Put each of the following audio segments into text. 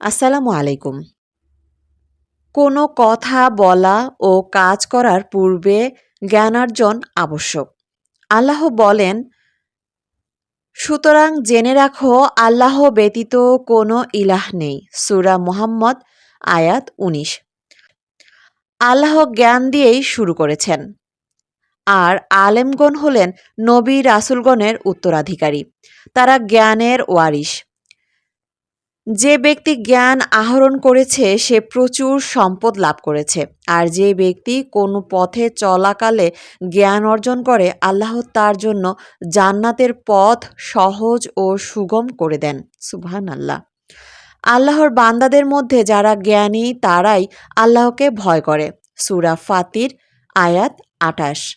আসসালামু আলাইকুম। কোনো কথা বলা ও কাজ করার পূর্বে জ্ঞানার্জন আবশ্যক। আল্লাহ বলেন, সুতরাং জেনে রাখো, আল্লাহ ব্যতীত কোনো ইলাহ নেই। সুরা মুহাম্মদ, আয়াত উনিশ। আল্লাহ জ্ঞান দিয়েই শুরু করেছেন। আর আলেমগণ হলেন নবী রাসুলগণের উত্তরাধিকারী। তারা জ্ঞানের ওয়ারিশ। যে ব্যক্তি জ্ঞান আহরণ করেছে, সে প্রচুর সম্পদ লাভ করেছে। আর যে ব্যক্তি কোনো পথে চলাকালে জ্ঞান অর্জন করে, আল্লাহ তার জন্য জান্নাতের পথ সহজ ও সুগম করে দেন। সুবহান আল্লাহ আল্লাহর বান্দাদের মধ্যে যারা জ্ঞানী, তারাই আল্লাহকে ভয় করে। সুরা ফাতির, আয়াত আটাশ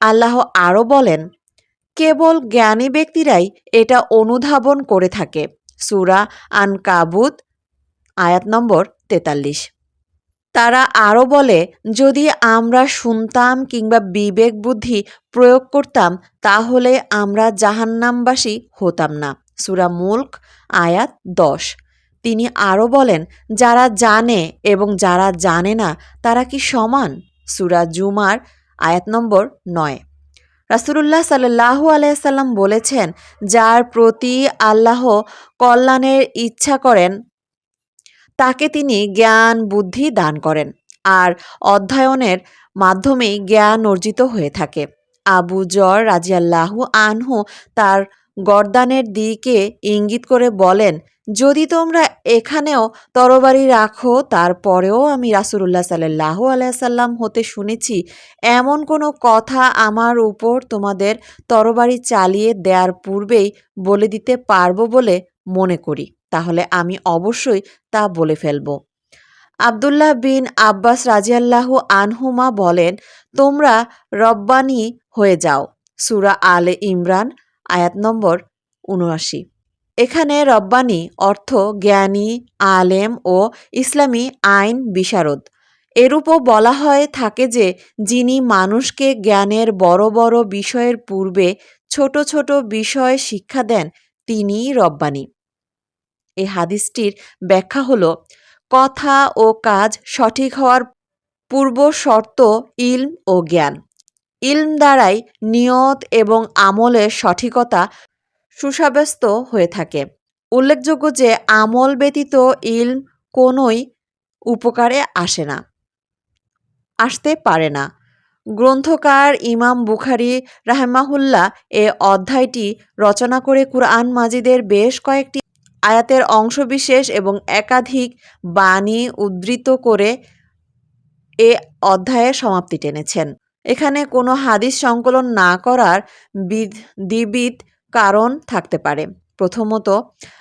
আল্লাহ আরও বলেন, কেবল জ্ঞানী ব্যক্তিরাই এটা অনুধাবন করে থাকে। সুরা আনকাবুত, আয়াত নম্বর তেতাল্লিশ। তারা আরও বলে, যদি আমরা শুনতাম কিংবা বিবেক বুদ্ধি প্রয়োগ করতাম, তাহলে আমরা জাহান্নামবাসী হতাম না। সুরা মুল্ক, আয়াত দশ। তিনি আরও বলেন, যারা জানে এবং যারা জানে না, তারা কি সমান? সুরা জুমার, আয়াত নম্বর নয়। রাসুলুল্লাহ সাল্লাহু আলাইসাল্লাম বলেছেন, যার প্রতি আল্লাহ কল্যাণের ইচ্ছা করেন, তাকে তিনি জ্ঞান, বুদ্ধি দান করেন আর অধ্যয়নের মাধ্যমেই জ্ঞান অর্জিত হয়ে থাকে। আবু জর রাজিয়াল্লাহু আনহু তার গরদানের দিকে ইঙ্গিত করে বলেন, যদি তোমরা এখানেও তরবারি রাখো, তারপরেও আমি রাসুল্লাহ সাল্লাহ আলাইসাল্লাম হতে শুনেছি, এমন কোনো কথা আমার উপর তোমাদের তরবারি চালিয়ে দেওয়ার পূর্বেই বলে দিতে পারব বলে মনে করি। তাহলে আমি অবশ্যই তা বলে ফেলব। আবদুল্লাহ বিন আব্বাস রাজিয়াল্লাহু আনহুমা বলেন, তোমরা রব্বানি হয়ে যাও। সুরা আলে ইমরান আয়াত নম্বর উনআশি এখানে রব্বানি অর্থ জ্ঞানী, আলেম ও ইসলামী আইন বিশারদ। এরূপও বলা হয় থাকে যে, যিনি মানুষকে জ্ঞানের বড় বড় বিষয়ের পূর্বে ছোট ছোট বিষয় শিক্ষা দেন, তিনিই রব্বানি। এই হাদিসটির ব্যাখ্যা হল, কথা ও কাজ সঠিক হওয়ার পূর্ব শর্ত ইলম ও জ্ঞান। ইলম দ্বারাই নিয়ত এবং আমলের সঠিকতা সুসাব্যস্ত হয়ে থাকে। উল্লেখযোগ্য যে, আমল ব্যতীত ইলম কোনোই উপকারে আসে না, আসতে পারে না। গ্রন্থকার ইমাম বুখারি রাহমাহুল্লাহ এ অধ্যায়টি রচনা করে কুরআন মাজিদের বেশ কয়েকটি আয়াতের অংশবিশেষ এবং একাধিক বাণী উদ্ধৃত করে এ অধ্যায়ের সমাপ্তি টেনেছেন। এখানে কোনো হাদিস সংকলন না করার দ্বিবিধ কারণ থাকতে পারে। প্রথমত,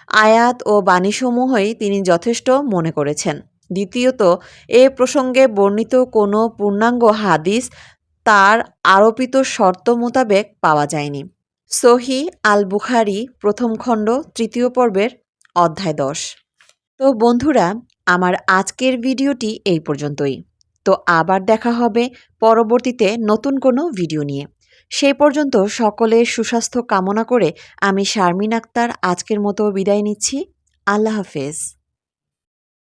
আয়াত ও বাণীসমূহই তিনি যথেষ্ট মনে করেছেন। দ্বিতীয়ত, এ প্রসঙ্গে বর্ণিত কোনো পূর্ণাঙ্গ হাদিস তার আরোপিত শর্ত মোতাবেক পাওয়া যায়নি। সহি আল বুখারি প্রথম খণ্ড, তৃতীয় পর্বের অধ্যায় দশ। তো বন্ধুরা, আমার আজকের ভিডিওটি এই পর্যন্তই। তো আবার দেখা হবে পরবর্তীতে নতুন কোনো ভিডিও নিয়ে। সেই পর্যন্ত সকলের সুস্বাস্থ্য কামনা করে আমি শারমিন আক্তার আজকের মতো বিদায় নিচ্ছি। আল্লাহ হাফেজ।